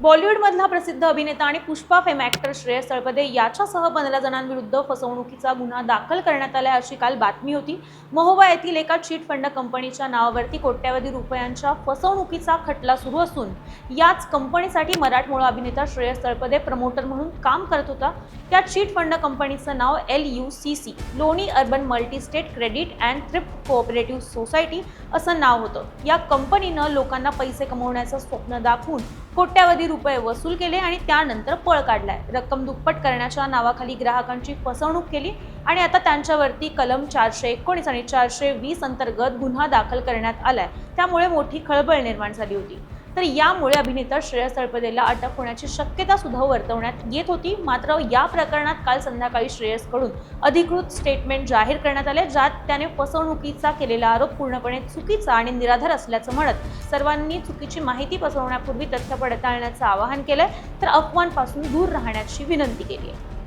बॉलिवूडमधला प्रसिद्ध अभिनेता आणि पुष्पा फेम ॲक्टर श्रेयस तळपदे याच्यासह पंधरा जणांविरुद्ध फसवणुकीचा गुन्हा दाखल करण्यात आला अशी काल बातमी होती. महोबा येथील एका चिट फंड कंपनीच्या नावावरती कोट्यवधी रुपयांच्या फसवणुकीचा खटला सुरू असून याच कंपनीसाठी मराठमोळा अभिनेता श्रेयस तळपदे प्रमोटर म्हणून काम करत होता. त्या चिट फंड कंपनीचं नाव L U C C Loni urban multi state credit and thrift cooperative society असं नाव होतं. या कंपनीनं लोकांना पैसे कमवण्याचं स्वप्न दाखवून कोट्यावधी रुपये वसूल केले आणि त्यानंतर पळ काढलाय. रक्कम दुप्पट करण्याच्या नावाखाली ग्राहकांची फसवणूक केली आणि आता त्यांच्यावरती कलम चारशे एकोणीस आणि चारशे वीस अंतर्गत गुन्हा दाखल करण्यात आलाय. त्यामुळे मोठी खळबळ निर्माण झाली होती. तर यामुळे अभिनेता श्रेयस तळपदेला अटक होण्याची शक्यता सुद्धा वर्तवण्यात येत होती. मात्र या प्रकरणात काल संध्याकाळी श्रेयसकडून अधिकृत स्टेटमेंट जाहीर करण्यात आले ज्यात त्याने फसवणुकीचा केलेला आरोप पूर्णपणे चुकीचा आणि निराधार असल्याचं म्हणत सर्वांनी चुकीची माहिती पसरवण्यापूर्वी तथ्य पडताळण्याचं आवाहन केलंय. तर अफवांपासून दूर राहण्याची विनंती केली आहे